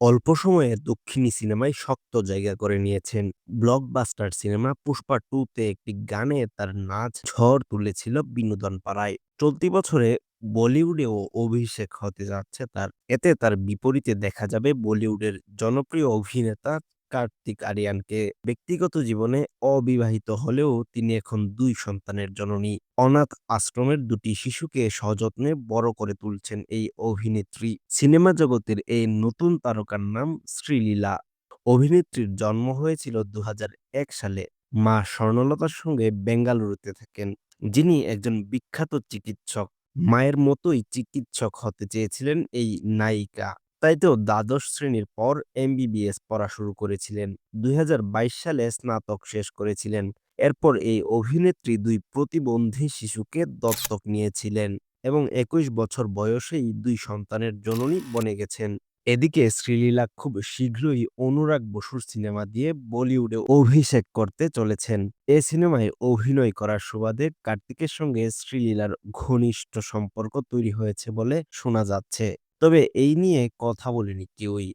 অল্প সময়ে দক্ষিণী সিনেমায় শক্ত জায়গা করে নিয়েছেন। ব্লকবাস্টার সিনেমা 'পুষ্পা টু'-তে একটি গানে তার নাচ ঝড় তুলেছিল বিনোদন পাড়ায়। চলতি বছরে বলিউডেও অভিষেক হতে যাচ্ছে তার। এতে তার বিপরীতে দেখা যাবে বলিউডের জনপ্রিয় অভিনেতা কার্তিক আরিয়ানকে। ব্যক্তিগত জীবনে অবিবাহিত হলেও তিনি এখন দুই সন্তানের জননী। অনাথ আশ্রমের দুটি শিশুকে সযত্নে বড় করে তুলছেন এই অভিনেত্রী। সিনেমা জগতের এই নতুন তারকার নাম শ্রীলীলা। অভিনেত্রীর জন্ম হয়েছিল ২০০১ সালে। মা স্বর্ণলতার সঙ্গে বেঙ্গালুরুতে থাকেন। যিনি একজন বিখ্যাত চিকিৎসক। মায়ের মতোই চিকিৎসক হতে চেয়েছিলেন এই নায়িকা। তাই তো দ্বাদশ শ্রেণির পর এমবিবিএস পড়া শুরু করেছিলেন। ২০২২ সালে স্নাতক শেষ করেছিলেন। এরপর এই অভিনেত্রী দুই প্রতিবন্ধী শিশুকে দত্তক নিয়েছিলেন এবং ২১ বছর বয়সেই দুই সন্তানের জননী বনে গেছেন। এদিকে শ্রীলীলা খুব শীঘ্রই অনুরাগ বসুর সিনেমা দিয়ে বলিউডে অভিষেক করতে চলেছেন। এ সিনেমায় অভিনয় করার সুবাদে কার্তিকের সঙ্গে শ্রীলীলার ঘনিষ্ঠ সম্পর্ক তৈরি হয়েছে বলে শোনা যাচ্ছে। তবে এই নিয়ে কথা বলেনি কেউই।